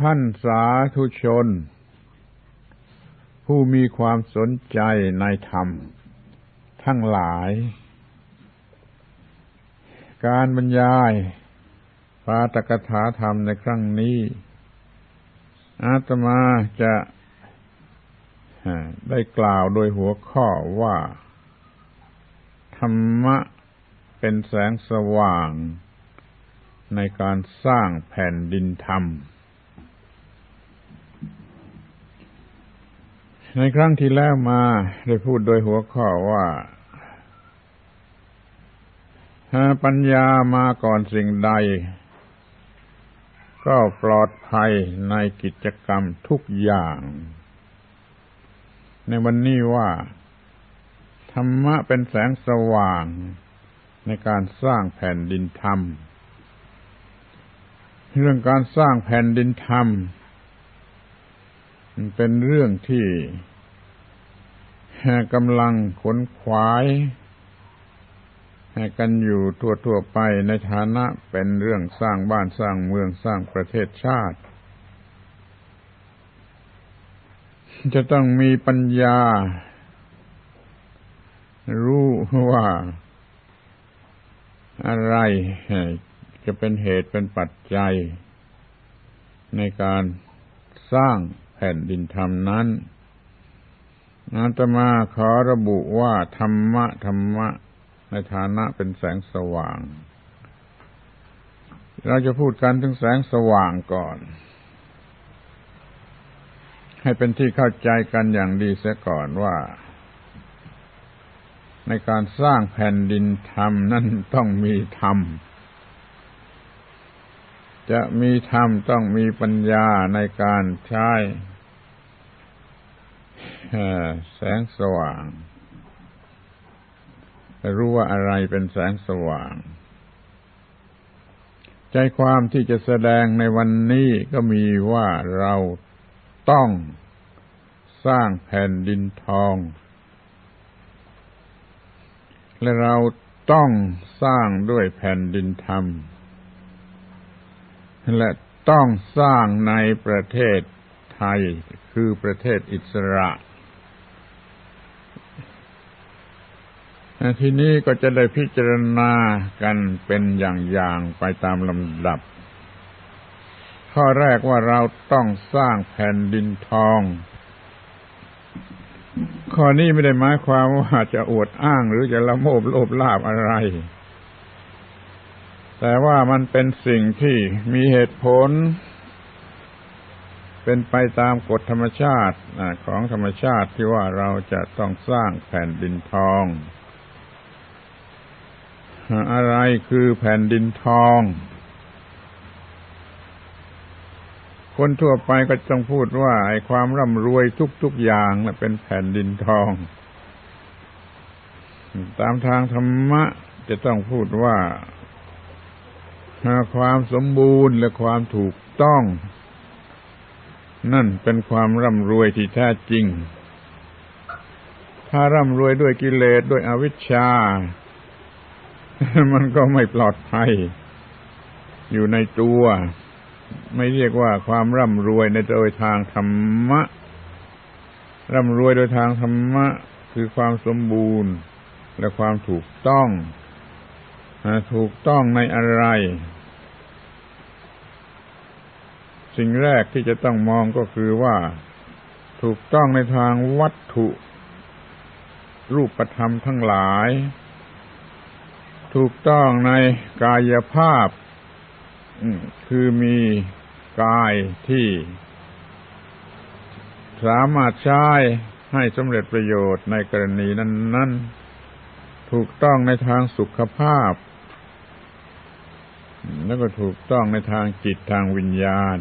ท่านสาธุชน ผู้มีความสนใจในธรรม ทั้งหลาย การบรรยายปาตกถาธรรมในครั้งนี้ อาตมาจะได้กล่าวโดยหัวข้อว่า ธรรมะเป็นแสงสว่างในการสร้างแผ่นดินธรรม ในครั้งที่แล้วมาได้พูดโดยหัวข้อว่าปัญญามาก่อนสิ่งใด ก็ปลอดภัยในกิจกรรมทุกอย่าง ในวันนี้ว่า ธรรมะเป็นแสงสว่างในการสร้างแผ่นดินธรรม เรื่องการสร้างแผ่นดินธรรม เป็นเรื่องที่กำลังขนขวายกันอยู่ทั่วๆไปในฐานะเป็นเรื่องสร้างบ้านสร้างเมืองสร้างประเทศชาติ จะต้องมีปัญญา รู้ว่าอะไรจะเป็นเหตุเป็นปัจจัย ในการสร้าง แผ่นดินธรรมนั้นอาตมาขอระบุว่า ธรรมะ ธรรมะ ในฐานะเป็นแสงสว่าง เราจะพูดกันถึงแสงสว่างก่อน ให้เป็นที่เข้าใจกันอย่างดีเสียก่อนว่า ในการสร้างแผ่นดินธรรมนั่นต้องมีธรรม จะมีธรรมต้องมีปัญญาในการใช้แสงสว่าง รู้ว่าอะไรเป็นแสงสว่าง ใจความที่จะแสดงในวันนี้ก็มีว่าเราต้องสร้างแผ่นดินทอง และเราต้องสร้างด้วยแผ่นดินธรรม และต้องสร้างในประเทศไทยคือประเทศอิสระทีนี้ก็จะได้พิจารณากันเป็นอย่างๆไปตามลำดับ ข้อแรกว่าเราต้องสร้างแผ่นดินทอง ข้อนี้ไม่ได้หมายความว่าจะอวดอ้างหรือจะละโมบโลภลาบอะไร แต่ว่ามันเป็นสิ่งที่มีเหตุผล เป็นไปตามกฎธรรมชาติของธรรมชาติที่ว่าเราจะต้องสร้างแผ่นดินทอง อะไรคือแผ่นดินทอง คนทั่วไปก็ต้องพูดว่าไอ้ความร่ำรวยทุก ๆ อย่างนะเป็นแผ่นดินทอง ตามทางธรรมะจะต้องพูดว่า ความสมบูรณ์และความถูกต้อง นั่นเป็นความร่ำรวยที่แท้จริง ถ้าร่ำรวยด้วยกิเลสด้วยอวิชชา มันก็ไม่ปลอดภัย อยู่ในตัว ไม่เรียกว่าความร่ำรวยในโดยทางธรรมะ ร่ำรวยโดยทางธรรมะ คือความสมบูรณ์และความถูกต้อง ถูกต้องในอะไร สิ่งแรกที่จะต้องมองก็คือว่าถูกต้องในทางวัตถุ รูปธรรมทั้งหลาย ถูกต้องในกายภาพคือมีกายที่ สามารถใช้ให้สำเร็จประโยชน์ในกรณีนั้น ๆ ถูกต้องในทางสุขภาพ แล้วก็ถูกต้องในทางจิตทางวิญญาณ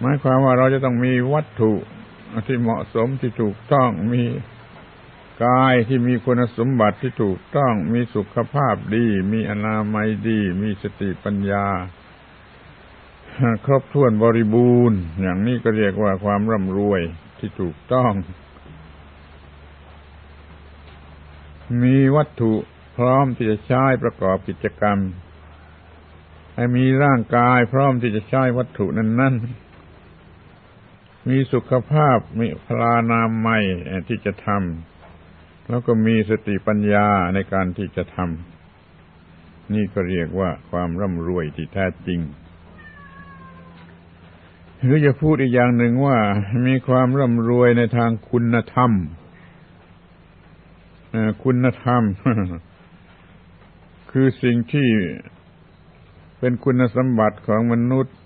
หมายความว่าเราจะต้องมีวัตถุที่เหมาะสมที่ถูกต้องมีกายที่มีคุณสมบัติที่ถูกต้องมีสุขภาพดี มีอนามัยดี มีสติปัญญา ครบถ้วนบริบูรณ์ อย่างนี้ก็เรียกว่าความร่ำรวยที่ถูกต้อง มีวัตถุพร้อมที่จะใช้ประกอบกิจกรรม ให้มีร่างกายพร้อมที่จะใช้วัตถุนั้นนั้น มีสุขภาพมีพลานามัยที่จะทำแล้วก็มีสติปัญญาในการที่จะทำนี่ก็เรียกว่าความร่ำรวยที่แท้จริง หรือจะพูดอีกอย่างหนึ่งว่า มีความร่ำรวยในทางคุณธรรมคุณธรรม คือสิ่งที่เป็นคุณสมบัติของมนุษย์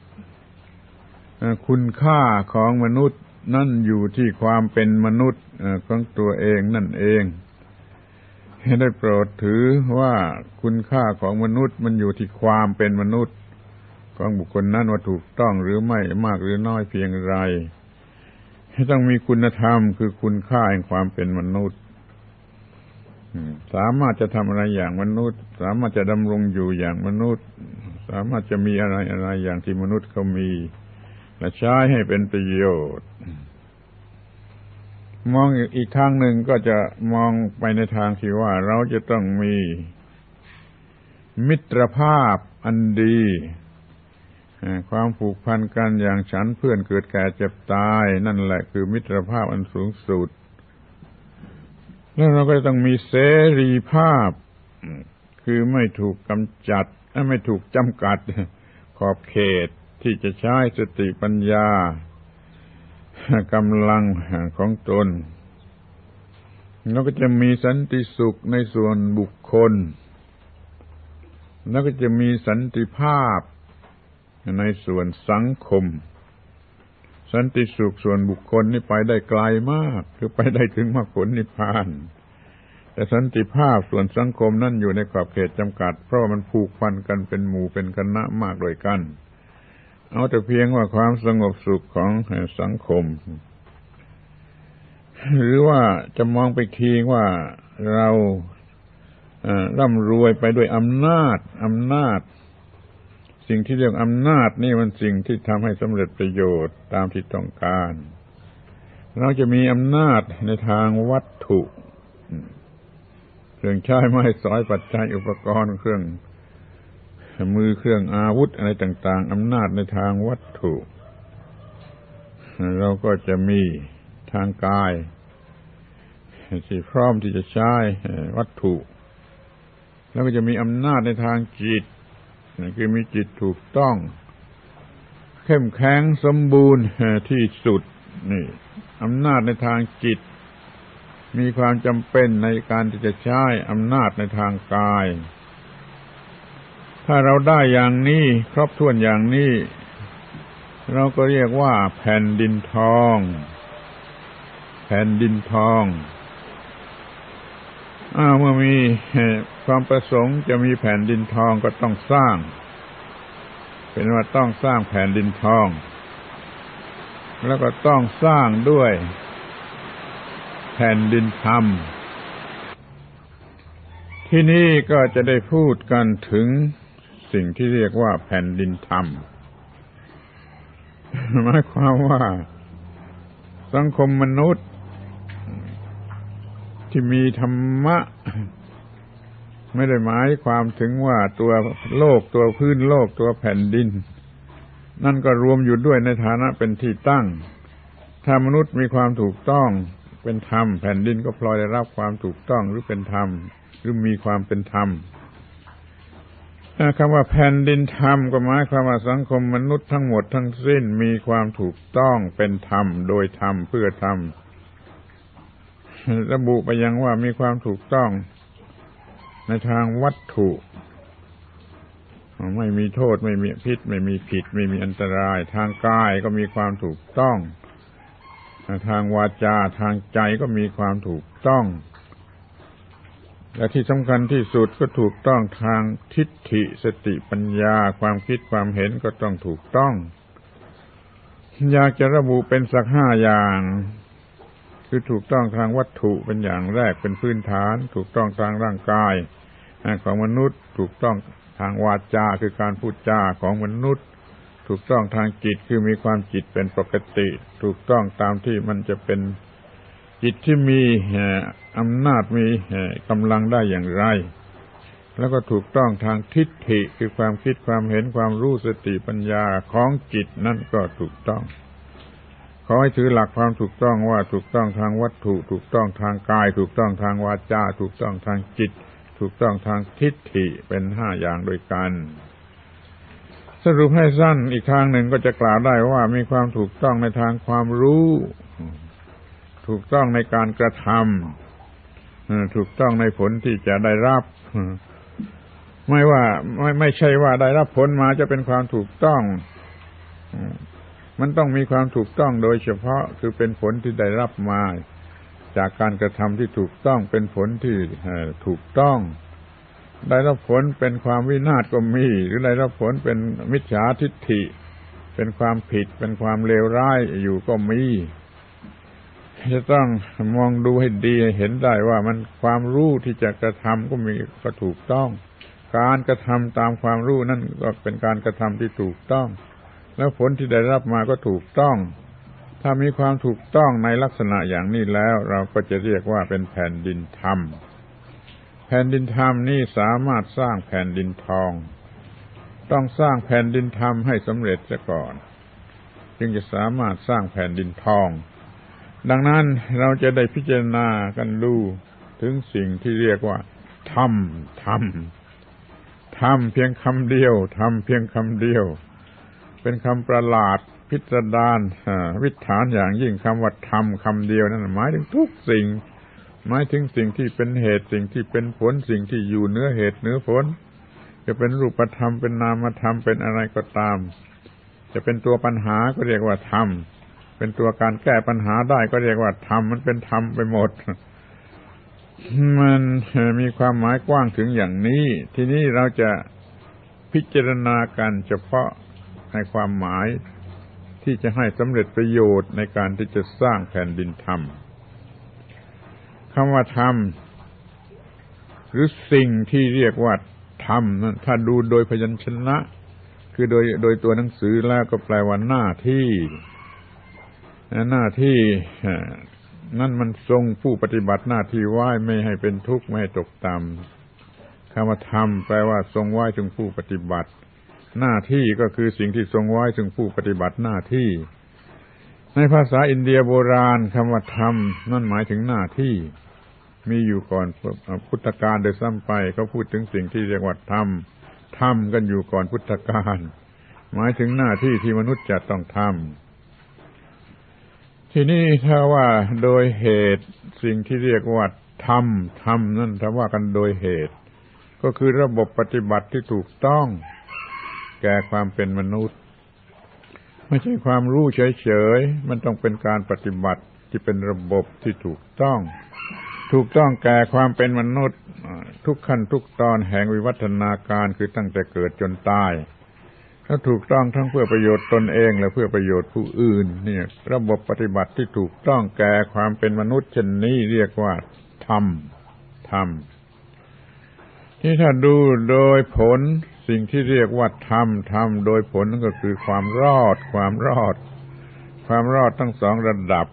คุณค่าของมนุษย์นั่นอยู่ที่ความเป็นมนุษย์ของตัวเองนั่นเองให้ได้โปรดถือว่าคุณค่าของมนุษย์มันอยู่ที่ความเป็นมนุษย์ ของบุคคลนั้นว่าถูกต้องหรือไม่มากหรือน้อยเพียงไรให้ต้องมีคุณธรรมคือคุณค่าแห่งความเป็นมนุษย์สามารถจะทำอะไรอย่างมนุษย์ สามารถจะดำรงอยู่อย่างมนุษย์ สามารถจะมีอะไรอะไรอย่างที่มนุษย์เขามี และใช้ให้เป็นประโยชน์ มองอีกทางหนึ่งก็จะมองไปในทางที่ว่าเราจะต้องมี มิตรภาพอันดีความผูกพันกันอย่างฉันเพื่อนเกิดแก่เจ็บตาย นั่นแหละคือมิตรภาพอันสูงสุด แล้วเราก็ต้องมีเสรีภาพ คือไม่ถูกกำจัด ไม่ถูกจำกัดขอบเขต ที่จะใช้สติปัญญากำลังของตน แล้วก็จะมีสันติสุขในส่วนบุคคล แล้วก็จะมีสันติภาพในส่วนสังคม สันติสุขส่วนบุคคลนี่ไปได้ไกลมากคือไปได้ถึงมรรคผลนิพพานแต่สันติภาพส่วนสังคมนั่นอยู่ในขอบเขตจำกัด เพราะมันผูกพันกันเป็นหมู่เป็นคณะมากด้วยกัน เอาแต่เพียงว่าความสงบสุขของสังคม หรือว่าจะมองไปทีว่าเราร่ำรวยไปด้วยอำนาจอำนาจ สิ่งที่เรียกอำนาจนี่มันสิ่งที่ทำให้สำเร็จประโยชน์ตามที่ต้องการ เราจะมีอำนาจในทางวัตถุเครื่องใช้ไม้สอยปัจจัยอุปกรณ์เครื่อง มือเครื่องอาวุธอะไรต่าง ๆอำนาจในทางวัตถุ เราก็จะมีทางกายที่พร้อมที่จะใช้วัตถุ แล้วก็จะมีอำนาจในทางจิตคือมีจิตถูกต้อง เข้มแข็งสมบูรณ์ที่สุดนี่อำนาจในทางจิต มีความจำเป็นในการที่จะใช้อำนาจในทางกาย ถ้าเราได้อย่างนี้ครบถ้วนอย่างนี้ เราก็เรียกว่า แผ่นดินทอง แผ่นดินทองอ้าวเมื่อมีความประสงค์จะมีแผ่นดินทองก็ต้องสร้าง เป็นว่าต้องสร้างแผ่นดินทอง แล้วก็ต้องสร้างด้วย แผ่นดินธรรม ที่นี่ก็จะได้พูดกันถึง สิ่งที่เรียกว่าแผ่นดินธรรมหมายความว่า สังคมมนุษย์ ที่มีธรรมะ ไม่ได้หมายความถึงว่าตัวโลกตัวพื้นโลกตัวแผ่นดิน นั่นก็รวมอยู่ด้วยในฐานะเป็นที่ตั้ง ถ้ามนุษย์มีความถูกต้องเป็นธรรม แผ่นดินก็พลอยได้รับความถูกต้องหรือเป็นธรรม หรือมีความเป็นธรรม คำว่าแผ่นดินธรรมก็หมายความว่าสังคมมนุษย์ทั้งหมดทั้งสิ้นมีความถูกต้องเป็นธรรม โดยธรรมเพื่อธรรมระบุไปยังว่ามีความถูกต้องในทางวัตถุ ไม่มีโทษไม่มีพิษ ไม่มีผิด ไม่มีอันตราย ทางกายก็มีความถูกต้อง ทางวาจาทางใจก็มีความถูกต้อง และที่สำคัญที่สุดก็ถูกต้องทางทิฏฐิสติปัญญาความคิดความเห็นก็ต้องถูกต้อง อยากจะระบุเป็นสักห้าอย่าง คือถูกต้องทางวัตถุเป็นอย่างแรกเป็นพื้นฐาน ถูกต้องทางร่างกายของมนุษย์ ถูกต้องทางวาจาคือการพูดจาของมนุษย์ ถูกต้องทางจิตคือมีความจิตเป็นปกติ ถูกต้องตามที่มันจะเป็น จิตที่มีอำนาจมีกำลังได้อย่างไร แล้วก็ถูกต้องทางทิฏฐิคือความคิดความเห็นความรู้สติปัญญาของจิตนั่นก็ถูกต้อง ขอให้ถือหลักความถูกต้องว่าถูกต้องทางวัตถุ ถูกต้องทางกาย ถูกต้องทางวาจา ถูกต้องทางจิต ถูกต้องทางทิฏฐิเป็นห้าอย่างโดยกันสรุปให้สั้นอีกทางหนึ่งก็จะกล่าวได้ว่ามีความถูกต้องในทางความรู้ ถูกต้องในการกระทำถูกต้องในผลที่จะได้รับไม่ว่าไม่ไม่ใช่ว่าได้รับผลมาจะเป็นความถูกต้องมันต้องมีความถูกต้องโดยเฉพาะคือเป็นผลที่ได้รับมา จากการกระทำที่ถูกต้องเป็นผลที่ถูกต้อง ได้รับผลเป็นความวินาศก็มี หรือได้รับผลเป็นมิจฉาทิฏฐิ เป็นความผิดเป็นความเลวร้ายอยู่ก็มี จะต้องมองดูให้ดีเห็นได้ว่ามันความรู้ที่จะกระทำก็มีก็ถูกต้อง การกระทำตามความรู้นั่นก็เป็นการกระทำที่ถูกต้อง แล้วผลที่ได้รับมาก็ถูกต้อง ถ้ามีความถูกต้องในลักษณะอย่างนี้แล้ว เราก็จะเรียกว่าเป็นแผ่นดินธรรม แผ่นดินธรรมนี่สามารถสร้างแผ่นดินทอง ต้องสร้างแผ่นดินธรรมให้สำเร็จซะก่อน จึงจะสามารถสร้างแผ่นดินทอง ดังนั้นเราจะได้พิจารณากันดูถึงสิ่งที่เรียกว่าธรรมธรรมธรรมเพียงคำเดียวธรรมเพียงคำเดียว เป็นคำประหลาดพิสดารวิถานอย่างยิ่งคำว่าธรรมคำเดียวนั้นหมายถึงทุกสิ่ง หมายถึงสิ่งที่เป็นเหตุสิ่งที่เป็นผลสิ่งที่อยู่เนื้อเหตุเนื้อผล จะเป็นรูปธรรมเป็นนามธรรมเป็นอะไรก็ตาม จะเป็นตัวปัญหาก็เรียกว่าธรรม เป็นตัวการแก้ปัญหาได้ก็เรียกว่าธรรมมันเป็นธรรมไปหมด มันมีความหมายกว้างถึงอย่างนี้ ทีนี้เราจะพิจารณากันเฉพาะในความหมายที่จะให้สำเร็จประโยชน์ในการที่จะสร้างแผ่นดินธรรมคำว่าธรรม หรือสิ่งที่เรียกว่าธรรมนั้นถ้าดูโดยพยัญชนะ คือโดยโดยตัวหนังสือแล้วก็แปลว่าหน้าที่ หน้าที่นั่นมันทรงผู้ปฏิบัติหน้าที่ไหว้ไม่ให้เป็นทุกข์ไม่ให้ตกต่ำคำว่าธรรมแปลว่าทรงไหว้ถึงผู้ปฏิบัติ หน้าที่ก็คือสิ่งที่ทรงไหว้ถึงผู้ปฏิบัติหน้าที่ ในภาษาอินเดียโบราณคำว่าธรรมนั่นหมายถึงหน้าที่ มีอยู่ก่อนพุทธกาลโดยซ้ำไปเขาพูดถึงสิ่งที่เรียกว่าธรรมธรรมกันอยู่ก่อนพุทธกาลหมายถึงหน้าที่ที่มนุษย์จะต้องทำ ทีนี้ถ้าว่าโดยเหตุสิ่งที่เรียกว่าธรรมธรรมนั่นถ้าว่ากันโดยเหตุ ก็คือระบบปฏิบัติที่ถูกต้อง แก่ความเป็นมนุษย์ ไม่ใช่ความรู้เฉยๆมันต้องเป็นการปฏิบัติที่เป็นระบบที่ถูกต้อง ถูกต้องแก่ความเป็นมนุษย์ ทุกขั้นทุกตอนแห่งวิวัฒนาการคือตั้งแต่เกิดจนตาย ถ้าถูกต้องทั้งเพื่อประโยชน์ตนเองและเพื่อประโยชน์ผู้อื่น เนี่ย ระบบปฏิบัติที่ถูกต้องแก่ความเป็นมนุษย์เช่นนี้เรียกว่าธรรมธรรมที่ถ้าดูโดยผลสิ่งที่เรียกว่าธรรมธรรมโดยผลนั่นก็คือความรอด ความรอด ความรอดทั้งสองระดับ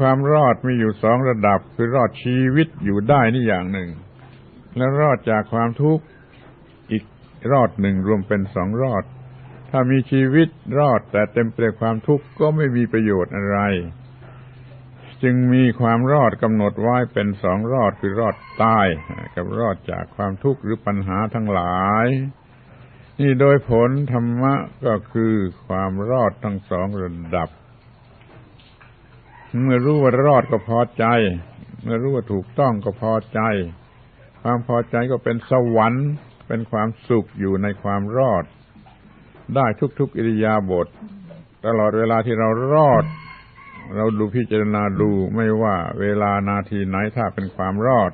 ความรอดมีอยู่สองระดับ คือรอดชีวิตอยู่ได้นี่อย่างหนึ่ง แล้วรอดจากความทุกข์ รอดหนึ่งรวมเป็นสองรอด ถ้ามีชีวิตรอดแต่เต็มไปด้วยความทุกข์ก็ไม่มีประโยชน์อะไร จึงมีความรอดกำหนดไว้เป็นสองรอดคือรอดตายกับรอดจากความทุกข์หรือปัญหาทั้งหลาย นี่โดยผลธรรมะก็คือความรอดทั้งสองระดับ เมื่อรู้ว่ารอดก็พอใจ เมื่อรู้ว่าถูกต้องก็พอใจความพอใจก็เป็นสวรรค์ เป็นความสุขอยู่ในความรอด ได้ทุกๆอิริยาบถตลอดเวลาที่เรารอด เราดูพิจารณาดูไม่ว่าเวลานาทีไหนถ้าเป็นความรอด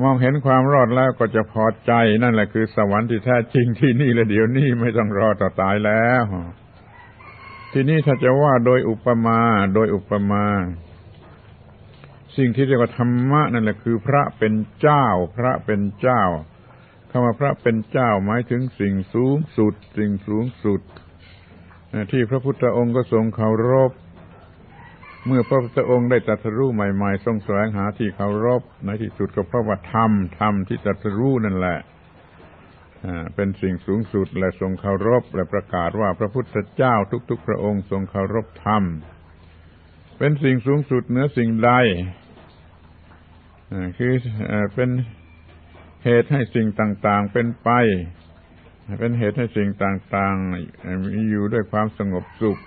มองเห็นความรอดแล้วก็จะพอใจ นั่นแหละคือสวรรค์ที่แท้จริงที่นี่และเดี๋ยวนี้ไม่ต้องรอต่อตายแล้ว ทีนี้ถ้าจะว่าโดยอุปมาโดยอุปมาสิ่งที่เรียกว่าธรรมะนั่นแหละคือพระเป็นเจ้า พระเป็นเจ้าำว่าพระเป็นเจ้าหมายถึงสิ่งสูงสุด สิ่งสูงสุด ที่พระพุทธองค์ก็ทรงเคารพ เมื่อพระพุทธองค์ได้ตรัสรู้ใหม่ๆ ทรงแสวงหาที่เคารพ ในที่สุดก็เพราะว่าธรรมธรรมที่ตรัสรู้นั่นแหละเป็นสิ่งสูงสุดและทรงเคารพ และประกาศว่าพระพุทธเจ้าทุก ๆ พระองค์ทรงเคารพธรรม เป็นสิ่งสูงสุดเหนือสิ่งใดคือเป็น เหตุให้สิ่งต่างๆเป็นไป เป็นเหตุให้สิ่งต่างๆมีอยู่ด้วยความสงบสุข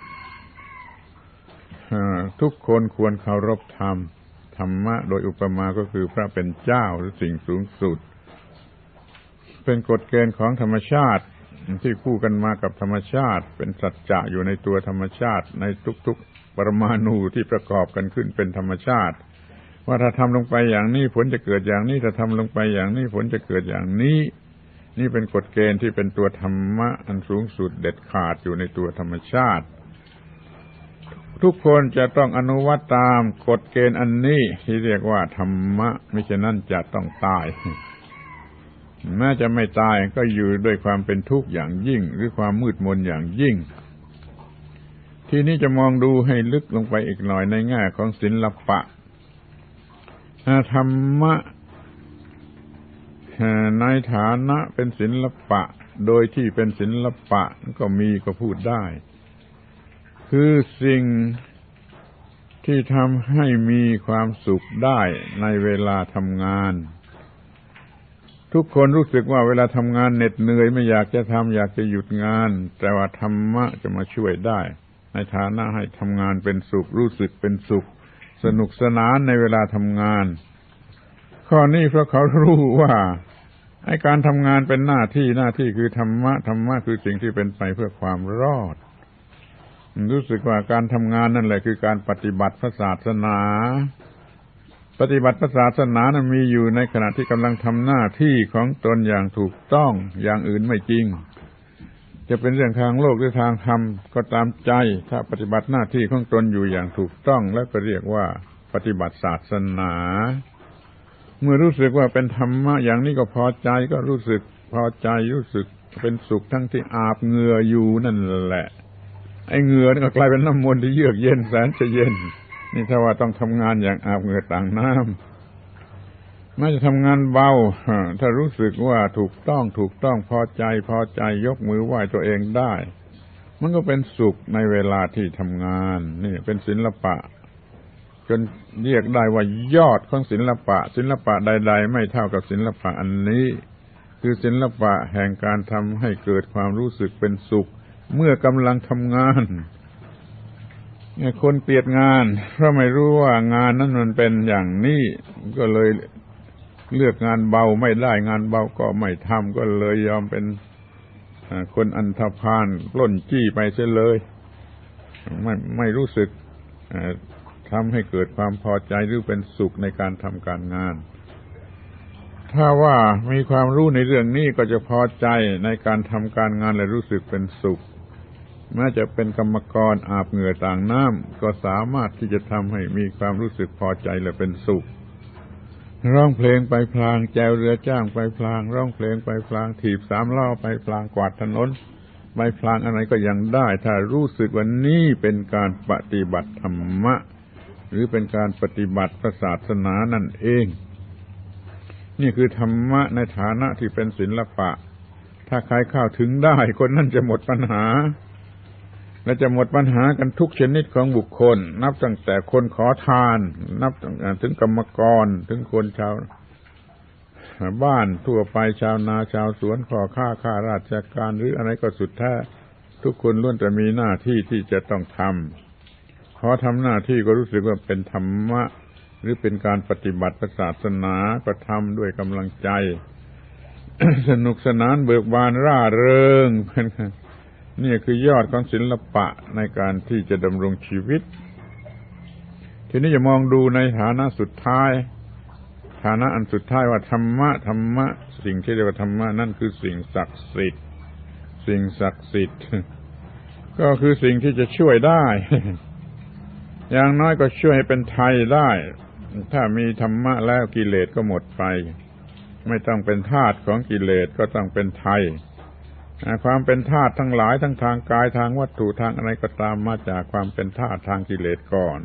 ทุกคนควรเคารพธรรม ธรรมะโดยอุปมาก็คือพระเป็นเจ้าหรือสิ่งสูงสุด เป็นกฎเกณฑ์ของธรรมชาติที่คู่กันมากับธรรมชาติ เป็นสัจจะอยู่ในตัวธรรมชาติ ในทุกๆปรมาณูที่ประกอบกันขึ้นเป็นธรรมชาติ ว่าถ้าทำลงไปอย่างนี้ผลจะเกิดอย่างนี้ถ้าทำลงไปอย่างนี้ผลจะเกิดอย่างนี้ นี่เป็นกฎเกณฑ์ที่เป็นตัวธรรมะอันสูงสุดเด็ดขาดอยู่ในตัวธรรมชาติ ทุกคนจะต้องอนุวัตตามกฎเกณฑ์อันนี้ที่เรียกว่าธรรมะไม่เช่นนั้นจะต้องตายแม้จะไม่ตายก็อยู่ด้วยความเป็นทุกข์อย่างยิ่ง หรือความมืดมนอย่างยิ่ง ทีนี้จะมองดูให้ลึกลงไปอีกหน่อยในแง่ของศิลปะ ธรรมะในฐานะเป็นศิลปะ โดยที่เป็นศิลปะก็มีก็พูดได้ คือสิ่งที่ทำให้มีความสุขได้ในเวลาทำงาน ทุกคนรู้สึกว่าเวลาทำงานเหน็ดเหนื่อยไม่อยากจะทำอยากจะหยุดงาน แต่ว่าธรรมะจะมาช่วยได้ ในฐานะให้ทำงานเป็นสุขรู้สึกเป็นสุข สนุกสนานในเวลาทำงาน ข้อนี้เพราะเขารู้ว่าไอ้การทำงานเป็นหน้าที่หน้าที่คือธรรมะธรรมะคือสิ่งที่เป็นไปเพื่อความรอด รู้สึกว่าการทำงานนั่นแหละคือการปฏิบัติพระศาสนา ปฏิบัติพระศาสนานั้นมีอยู่ในขณะที่กำลังทำหน้าที่ของตนอย่างถูกต้องอย่างอื่นไม่จริง จะเป็นเรื่องทางโลกหรือทางธรรมก็ตามใจ ถ้าปฏิบัติหน้าที่ของตนอยู่อย่างถูกต้องแล้วก็เรียกว่าปฏิบัติศาสนา เมื่อรู้สึกว่าเป็นธรรมะอย่างนี้ก็พอใจก็รู้สึกพอใจรู้สึกเป็นสุขทั้งที่อาบเหงื่ออยู่นั่นแหละ ไอ้เหงื่อนี่ก็กลายเป็นน้ำมนต์ที่เยือกเย็นแสนจะเย็น นี่ถ้าว่าต้องทำงานอย่างอาบเหงื่อต่างน้ำ ไม่จะทำงานเบา ถ้ารู้สึกว่าถูกต้องถูกต้องพอใจพอใจยกมือไหว้ตัวเองได้ มันก็เป็นสุขในเวลาที่ทำงาน นี่เป็นศิลปะ จนเรียกได้ว่ายอดของศิลปะ ศิลปะใด ๆ ไม่เท่ากับศิลปะอันนี้ คือศิลปะแห่งการทำให้เกิดความรู้สึกเป็นสุข เมื่อกำลังทำงานคนเปลียดงานเพราะไม่รู้ว่างานนั้นมันเป็นอย่างนี้ก็เลย เลือกงานเบาไม่ได้งานเบาก็ไม่ทำก็เลยยอมเป็นคนอันธพาลปล้นจี้ไปเสียเลย ไม่ไม่รู้สึกทำให้เกิดความพอใจหรือเป็นสุขในการทำการงาน ถ้าว่ามีความรู้ในเรื่องนี้ก็จะพอใจในการทำการงานและรู้สึกเป็นสุขแม้จะเป็นกรรมกรอาบเหงื่อต่างน้ำก็สามารถที่จะทำให้มีความรู้สึกพอใจและเป็นสุข ร้องเพลงไปพลางแจวเรือจ้างไปพลาง ร้องเพลงไปพลาง ถีบสามล้อไปพลางกวาดถนนไปพลางอะไรก็ยังได้ ถ้ารู้สึกว่านี่เป็นการปฏิบัติธรรมะ หรือเป็นการปฏิบัติศาสนานั่นเอง นี่คือธรรมะในฐานะที่เป็นศิลปะ ถ้าใครเข้าถึงได้คนนั้นจะหมดปัญหา และจะหมดปัญหากันทุกชนิดของบุคคล นับตั้งแต่คนขอทาน นับถึงกรรมกรถึงคนชาวบ้านทั่วไปชาวนาชาวสวนขอค้าข้าราชการหรืออะไรก็สุดแท้ทุกคนล้วนแต่มีหน้าที่ที่จะต้องทำขอทำหน้าที่ก็รู้สึกว่าเป็นธรรมะ หรือเป็นการปฏิบัติศาสนาก็ทำด้วยกำลังใจ สนุกสนานเบิกบานร่าเริงเป็น นี่คือยอดของศิลปะในการที่จะดำรงชีวิต ทีนี้จะมองดูในฐานะสุดท้าย ฐานะอันสุดท้ายว่าธรรมะธรรมะ สิ่งที่เรียกว่าธรรมะนั่นคือสิ่งศักดิ์สิทธิ์ สิ่งศักดิ์สิทธิ์ ก็คือสิ่งที่จะช่วยได้ อย่างน้อยก็ช่วยให้เป็นไทยได้ ถ้ามีธรรมะแล้วกิเลสก็หมดไป ไม่ต้องเป็นทาสของกิเลสก็ต้องเป็นไทย ความเป็นธาตุทั้งหลายทั้งทางกายทางวัตถุทางอะไรก็ตามมาจากความเป็นธาตุทางกิเลสก่อน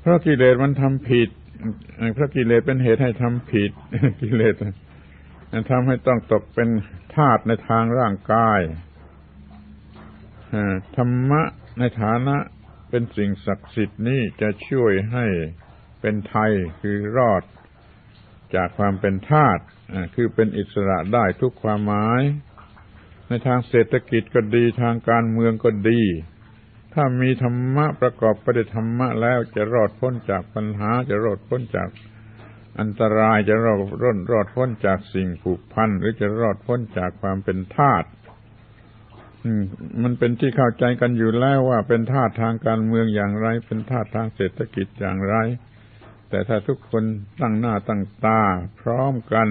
เพราะกิเลสมันทำผิดเพราะกิเลสเป็นเหตุให้ทำผิด กิเลสทำให้ต้องตกเป็นทาตุในทางร่างกายธรรมะในฐานะเป็นสิ่งศักดิ์สิทธิ์นี้จะช่วยให้เป็นไทยคือรอดจากความเป็นทาสคือเป็นอิสระได้ทุกความหมาย ในทางเศรษฐกิจก็ดีทางการเมืองก็ดี ถ้ามีธรรมะประกอบไปด้วยธรรมะแล้วจะรอดพ้นจากปัญหาจะรอดพ้นจากอันตรายจะรอดร่นรอดพ้นจากสิ่งผูกพันหรือจะรอดพ้นจากความเป็นทาสมันเป็นที่เข้าใจกันอยู่แล้วว่าเป็นทาสทางการเมืองอย่างไร เป็นทาสทางเศรษฐกิจอย่างไร แต่ถ้าทุกคนตั้งหน้าตั้งตา พร้อมกัน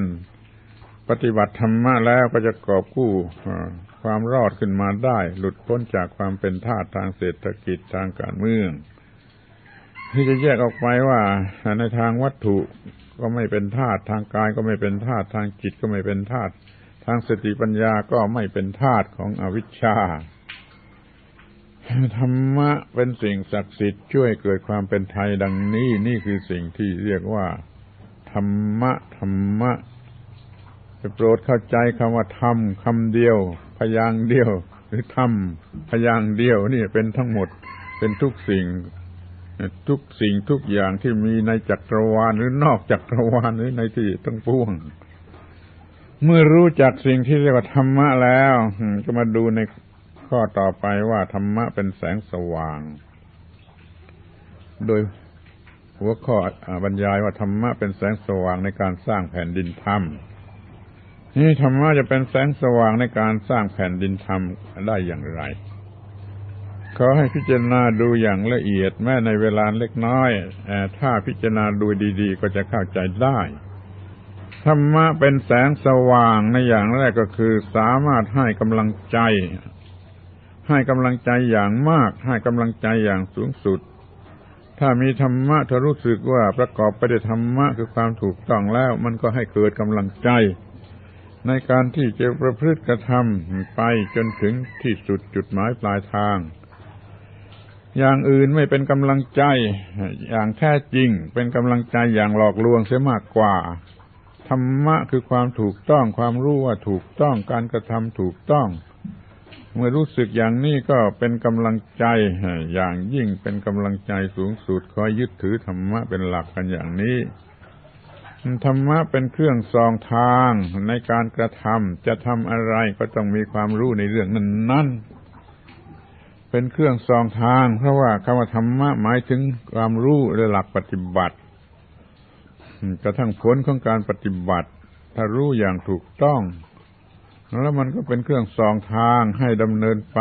ปฏิบัติธรรมะแล้วก็จะกอบกู้ความรอดขึ้นมาได้ หลุดพ้นจากความเป็นทาสทางเศรษฐกิจทางการเมือง ที่จะแยกออกไปว่าในทางวัตถุก็ไม่เป็นธาตุทางกายก็ไม่เป็นธาตุทางจิตก็ไม่เป็นธาตุทางสติปัญญาก็ไม่เป็นธาตุของอวิชชาธรรมะเป็นสิ่งศักดิ์สิทธิ์ช่วยเกิดความเป็นไทยดังนี้ นี่คือสิ่งที่เรียกว่า ธรรมะธรรมะจะ โปรดเข้าใจคำว่าธรรมคำเดียว พยางเดียว หรือธรรมพยางเดียวนี่เป็นทั้งหมดเป็นทุกสิ่ง ทุกสิ่งทุกอย่างที่มีในจักรวาลหรือนอกจักรวาลหรือในที่ตั้งปวง เมื่อรู้จักสิ่งที่เรียกว่าธรรมะแล้วก็มาดูในข้อต่อไปว่าธรรมะเป็นแสงสว่าง โดยหัวข้อบรรยายว่าธรรมะเป็นแสงสว่างในการสร้างแผ่นดินธรรม นี่ธรรมะจะเป็นแสงสว่างในการสร้างแผ่นดินธรรมได้อย่างไรขอให้พิจารณาดูอย่างละเอียดแม้ในเวลาเล็กน้อยถ้าพิจารณาดูดีๆ ก็จะเข้าใจได้ธรรมะเป็นแสงสว่างในอย่างแรกก็คือสามารถให้กำลังใจ ให้กำลังใจอย่างมาก ให้กำลังใจอย่างสูงสุด ถ้ามีธรรมะถ้ารู้สึกว่าประกอบไปด้วยธรรมะคือความถูกต้องแล้ว มันก็ให้เกิดกำลังใจ ในการที่จะประพฤติกระทำไปจนถึงที่สุดจุดหมายปลายทาง อย่างอื่นไม่เป็นกำลังใจ อย่างแท้จริง เป็นกำลังใจอย่างหลอกลวงเสียมากกว่า ธรรมะคือความถูกต้องความรู้ว่าถูกต้องการกระทำถูกต้อง เมื่อรู้สึกอย่างนี้ก็เป็นกำลังใจ อย่างยิ่งเป็นกำลังใจสูงสุดคอยยึดถือธรรมะเป็นหลักกันอย่างนี้ ธรรมะเป็นเครื่องสองทางในการกระทำจะทำอะไรก็ต้องมีความรู้ในเรื่องนั้นนั้นเป็นเครื่องสองทาง เพราะว่าคำว่าธรรมะหมายถึงความรู้และหลักปฏิบัติกระทั่งผลของการปฏิบัติ ถ้ารู้อย่างถูกต้อง แล้วมันก็เป็นเครื่องสองทางให้ดำเนินไป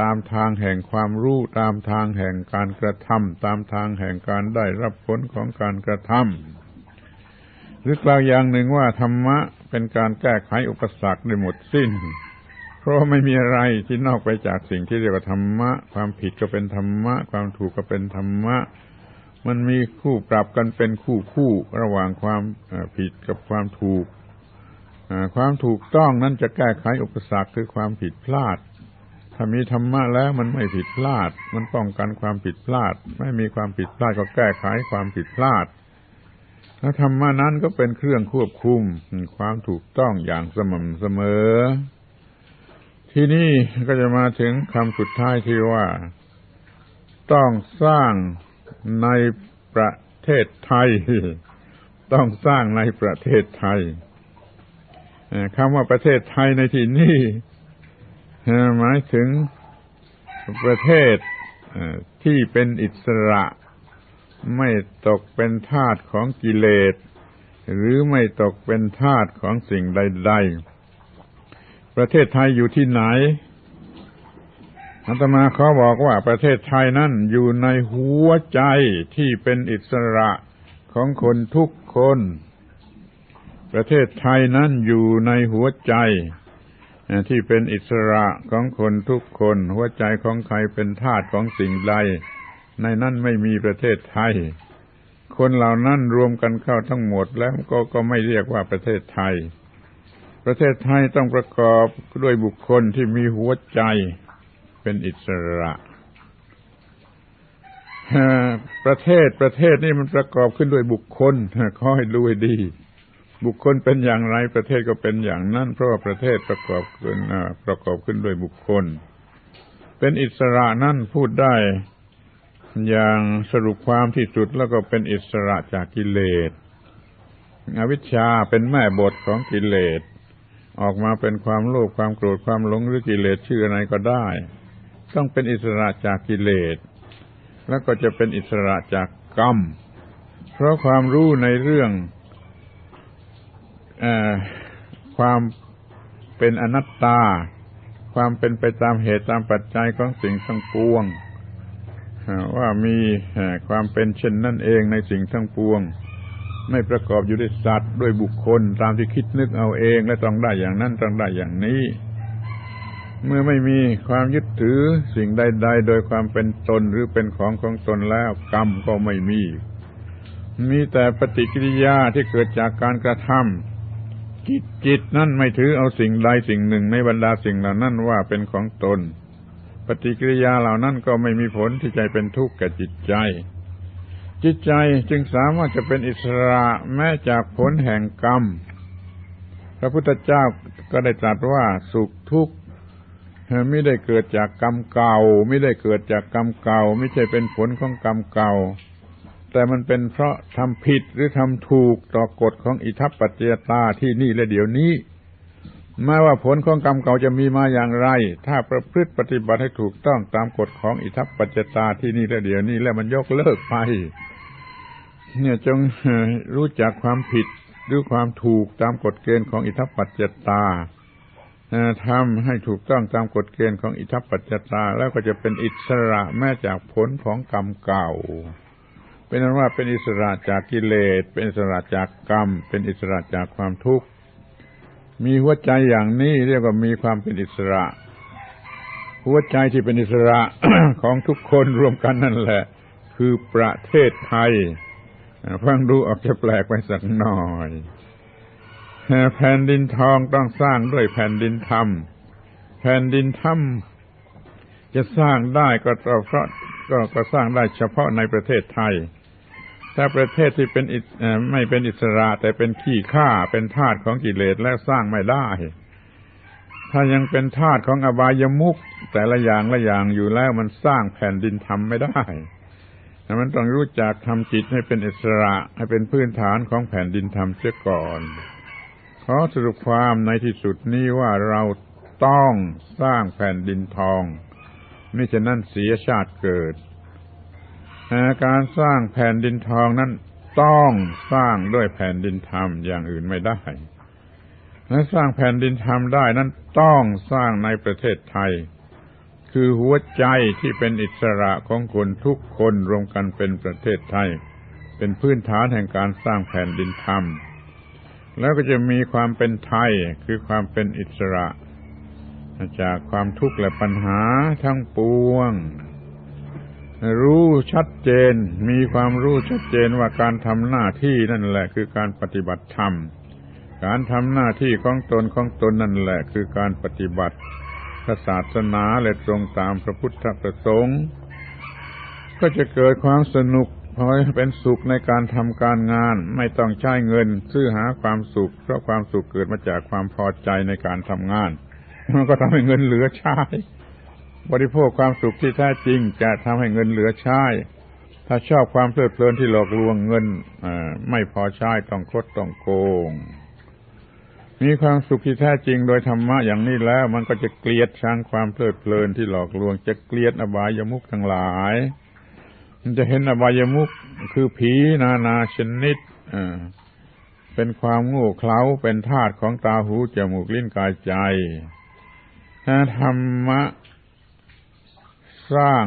ตามทางแห่งความรู้ ตามทางแห่งการกระทำตามทางแห่งการได้รับผลของการกระทำหรือกล่าวอย่างหนึ่งว่าธรรมะเป็นการแก้ไขอุปสรรคในหมดสิ้น เพราะไม่มีอะไรที่นอกไปจากสิ่งที่เรียกว่าธรรมะ ความผิดก็เป็นธรรมะ ความถูกก็เป็นธรรมะ มันมีคู่ปรับกันเป็นคู่คู่ระหว่างความผิดกับความถูก ความถูกต้องนั้นจะแก้ไขอุปสรรคคือความผิดพลาด ถ้ามีธรรมะแล้วมันไม่ผิดพลาด มันป้องกันความผิดพลาด ไม่มีความผิดพลาดก็แก้ไขความผิดพลาดแล้วธรรมะนั้นก็เป็นเครื่องควบคุมความถูกต้องอย่างสม่ำเสมอ ที่นี่ก็จะมาถึงคำสุดท้ายที่ว่า ต้องสร้างในประเทศไทย ต้องสร้างในประเทศไทยคำว่าประเทศไทยในที่นี้ หมายถึงประเทศที่เป็นอิสระ ไม่ตกเป็นทาสของกิเลส หรือไม่ตกเป็นทาสของสิ่งใด ๆ ประเทศไทยอยู่ที่ไหนอาตมาเขาบอกว่าประเทศไทยนั่นอยู่ในหัวใจที่เป็นอิสระของคนทุกคน ประเทศไทยนั้นอยู่ในหัวใจ ที่เป็นอิสระของคนทุกคน หัวใจของใครเป็นทาสของสิ่งใด ในนั้นไม่มีประเทศไทย คนเหล่านั้นรวมกันเข้าทั้งหมดแล้วก็ก็ไม่เรียกว่าประเทศไทย ประเทศไทยต้องประกอบด้วยบุคคลที่มีหัวใจเป็นอิสระประเทศประเทศนี่มันประกอบขึ้นด้วยบุคคลขอให้ดูให้ดี บุคคลเป็นอย่างไรประเทศก็เป็นอย่างนั้น เพราะว่าประเทศประกอบขึ้นประกอบขึ้นด้วยบุคคล เป็นอิสระนั่นพูดได้ อย่างสรุปความที่สุดแล้วก็เป็นอิสระจากกิเลสอวิชชาเป็นแม่บทของกิเลสออกมาเป็นความโลภความโกรธความหลงหรือกิเลสชื่ออะไรก็ได้ ต้องเป็นอิสระจากกิเลสแล้วก็จะเป็นอิสระจากกรรม เพราะความรู้ในเรื่อง ความเป็นอนัตตา ความเป็นไปตามเหตุตามปัจจัยของสิ่งทั้งปวงว่ามีความเป็นเช่นนั่นเองในสิ่งทั้งปวง ไม่ประกอบอยู่ด้วยสัตว์ด้วยบุคคลตามที่คิดนึกเอาเองและต้องได้อย่างนั้นต้องได้อย่างนี้ เมื่อไม่มีความยึดถือสิ่งใด ๆ โดยความเป็นตนหรือเป็นของของตนแล้วกรรมก็ไม่มี มีแต่ปฏิกิริยาที่เกิดจากการกระทำ จิตจิตนั่นไม่ถือเอาสิ่งใดสิ่งหนึ่งในบรรดาสิ่งเหล่านั้นว่าเป็นของตน ปฏิกิริยาเหล่านั้นก็ไม่มีผลที่ใจเป็นทุกข์แก่จิตใจ จิตใจจึงสามารถจะเป็นอิสระแม้จากผลแห่งกรรม พระพุทธเจ้าก็ได้ตรัสว่าสุขทุกข์ไม่ได้เกิดจากกรรมเก่า ไม่ได้เกิดจากกรรมเก่า ไม่ใช่เป็นผลของกรรมเก่า แต่มันเป็นเพราะทำผิดหรือทำถูกต่อกฎของอิทัปปัจจยตาที่นี่และเดี๋ยวนี้ไม่ว่าผลของกรรมเก่าจะมีมาอย่างไร ถ้าประพฤติปฏิบัติให้ถูกต้องตามกฎของอิทัปปัจจยตาที่นี่และเดี๋ยวนี้แล้วมันยกเลิกไป เนี่ยจงรู้จักความผิดหรือความถูกตามกฎเกณฑ์ของอิทัปปัจจยตาทำให้ถูกต้องตามกฎเกณฑ์ของอิทัปปัจจตา แล้วก็จะเป็นอิสระแม้จากผลของกรรมเก่า เป็นนั้นว่าเป็นอิสระจากกิเลส เป็นอิสระจากกรรม เป็นอิสระจากความทุกข์ มีหัวใจอย่างนี้เรียกว่ามีความเป็นอิสระ หัวใจที่เป็นอิสระของทุกคนรวมกันนั่นแหละ คือประเทศไทย ฟังดูออกจะแปลกไปสักหน่อยแผ่นดินทองต้องสร้างด้วยแผ่นดินธรรม แผ่นดินธรรมจะสร้างได้ก็เพราะ ก็ก็สร้างได้เฉพาะในประเทศไทย ถ้าประเทศที่เป็นอิสเอ่อไม่เป็นอิสระแต่เป็นขี้ข้าเป็นทาสของกิเลสแล้วสร้างไม่ได้ ถ้ายังเป็นทาสของอบายมุขแต่ละอย่างละอย่างอยู่แล้วมันสร้างแผ่นดินธรรมไม่ได้แต่มันต้องรู้จักทำจิตให้เป็นอิสระให้เป็นพื้นฐานของแผ่นดินธรรมเสียก่อนขอสรุปความในที่สุดนี้ว่าเราต้องสร้างแผ่นดินทอง ม่ฉะนั้นเสียชาติเกิด การสร้างแผ่นดินทองนั้นต้องสร้างด้วยแผ่นดินธรรมอย่างอื่นไม่ได้และสร้างแผ่นดินธรรมได้นั้นต้องสร้างในประเทศไทย คือหัวใจที่เป็นอิสระของคนทุกคนรวมกันเป็นประเทศไทย เป็นพื้นฐานแห่งการสร้างแผ่นดินธรรม แล้วก็จะมีความเป็นไทยคือความเป็นอิสระ จากความทุกข์และปัญหาทั้งปวง รู้ชัดเจน มีความรู้ชัดเจนว่าการทำหน้าที่นั่นแหละคือการปฏิบัติธรรม การทำหน้าที่ของตนของตนนั่นแหละคือการปฏิบัติพระศาสนาและตรงตามพระพุทธประสงค์ ก็จะเกิดความสนุกพอให้เป็นสุขในการทำการงาน ไม่ต้องใช้เงิน ซื้อหาความสุข เพราะความสุขเกิดมาจากความพอใจในการทำงาน มันก็ทำให้เงินเหลือใช้ บริโภคความสุขที่แท้จริง จะทำให้เงินเหลือใช้ ถ้าชอบความเพลิดเพลินที่หลอกลวงเงินอ่อไม่พอใช้ต้องคดต้องโกง มีความสุขที่แท้จริงโดยธรรมะอย่างนี้แล้ว มันก็จะเกลียดชังความเพลิดเพลินที่หลอกลวง จะเกลียดอบายมุขทั้งหลาย มันจะเห็นอบายมุขคือผีนานาชนิดเอ่อเป็นความโง่เขลาเป็นธาตุของตาหูจมูกลิ้นกายใจ ถ้าธรรมะ สร้าง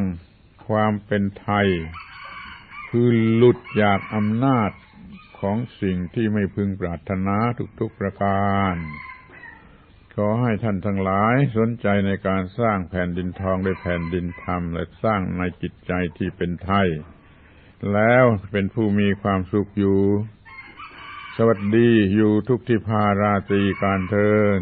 ความเป็นไทย คือหลุดจากอำนาจของสิ่งที่ไม่พึงปรารถนาทุกๆประการ ขอให้ท่านทั้งหลายสนใจในการสร้างแผ่นดินทองด้วยแผ่นดินธรรม และสร้างในจิตใจที่เป็นไทย แล้วเป็นผู้มีความสุขอยู่ สวัสดีอยู่ทุกที่พาราตรีการเทิน